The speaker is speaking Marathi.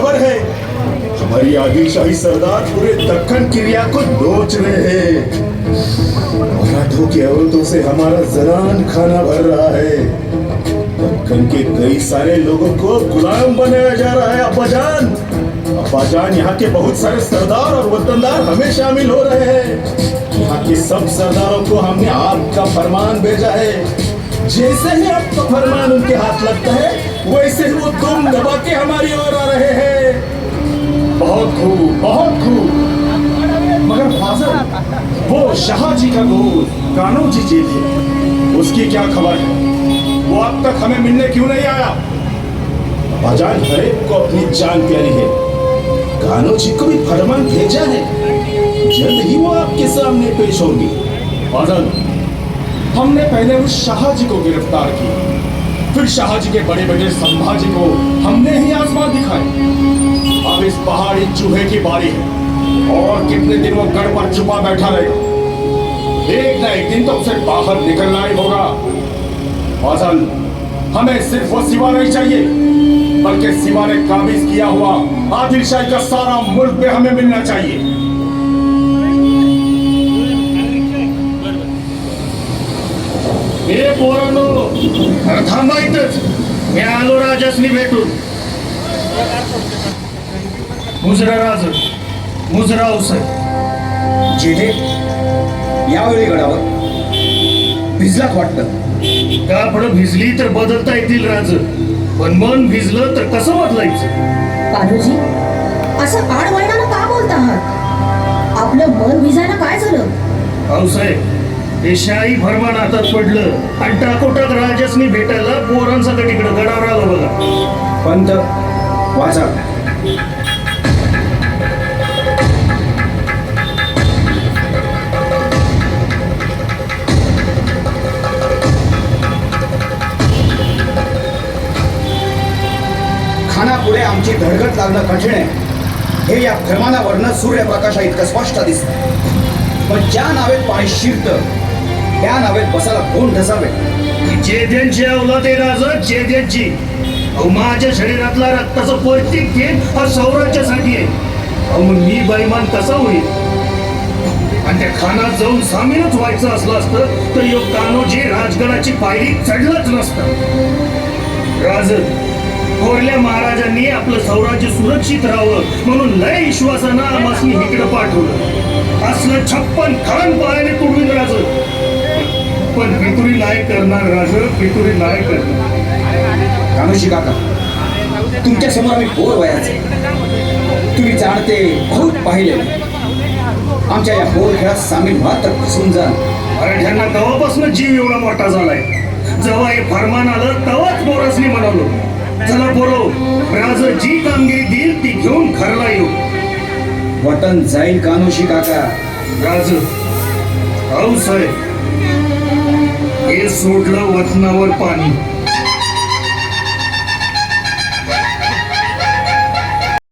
खबर है। हमारी आदिलशाही सरदार पूरे दक्कन क्रिया को नोच रहे हैं। मराठों की औरतों से हमारा जरान खाना भर रहा है। दक्कन के कई सारे लोगों को गुलाम बनाया जा रहा है। अब्बाजान अब्बाजान, यहाँ के बहुत सारे सरदार और वतनदार हमें शामिल हो रहे हैं। यहाँ के सब सरदारों को हमने आपका फरमान भेजा है। जैसे ही आपका फरमान उनके हाथ लगता है, वैसे ही वो दुम दबा के हमारी ओर आ रहे हैं। बहुत खूब बहुत खूब। मगर फाजल, वो शाहजी का दोस्त कान्हो जी जी थे उसकी क्या खबर है? वो अब तक हमें मिलने क्यों नहीं आया? हर एक को अपनी जान प्यारी है। कान्हो जी को भी फरमान भेजा है। जल्द ही वो आपके सामने पेश होंगे। फाजल हमने पहले उस शाहजी को गिरफ़्तार किया। फिर शाहजी के बड़े बेटे संभाजी को हमने ही आसमान दिखाए अब इस पहाड़ी चूहे की बारी है। और कितने दिन वो गढ़ पर छुपा बैठा रहेगा? एक न एक दिन तो उसे बाहर निकलना ही होगा। फाजल, हमें सिर्फ़ वो सिवा नहीं चाहिए, बल्कि सिवा ने काबिज किया हुआ आदिल का सारा मुल्क भी हमें मिलना चाहिए। पोरांनो अरे थांबा इथंच मी आलो राजासनी भेटून. मुजरा राज मुजरा उसाई जिथे यावेळी गडावर भिजलात वाटतं. कापड भिजली तर बदलता येतील राज पण मन भिजलं तर कसं बदलायचं? कान्होजी असं आडवळणानं का बोलत आहात? आपलं मन भिजायला काय झालं? पावसाहेब ते शाही फरमान हातात पडलं आणि टाकोटाक राजसनी भेटायला पोरांसकट इकडं गडावर आलो बघा. पंत वाचा. खानापुढे आमची धडगड लागणं कठीण आहे. हे या फरमानावरनं सूर्यप्रकाशा इतकं स्पष्ट दिसतं पण ज्या नावेत पाणी शिरतं त्या नावेत बसायला कोण ढसावे? चेद्यांची अवलाद आहे राज चेद्यांची अहो माझ्या शरीरातला रक्ताचं पौष्टिक थेंब हा सौराज्यासाठी आहे. अहो मग मी बैमान कसा होईल? आणि त्या खानात जाऊन सामीलच व्हायचं असलं असतं तर यो कान्होजी राजगडाची पायरी चढलंच नसतं. राज थोरल्या महाराजांनी आपलं सौराज्य सुरक्षित राहावं म्हणून लय विश्वासानं आम्हाला इकडं पाठवलं. असलं छप्पन खान पायाने तुडवीन नाही करणार राज पितुरी नाही करणार. कानोशी काका तुमच्यासमोर आम्ही बोर वयाचे. तुम्ही जाणते बहुत पाहिले. आमच्या या बोर खेळात सामील व्हा तर फसून जा मराठ्यांना तेव्हापासून जीव एवढा मोठा झालाय. जेव्हा हे फरमान आलं तेव्हाच बोरसनी म्हणालो चला बोरो राज जी कामगिरी देईल ती घेऊन खरला येऊ. वतन जाईल कानोशी काका? राज औस आहे हे सोडलं वतनावर पाणी.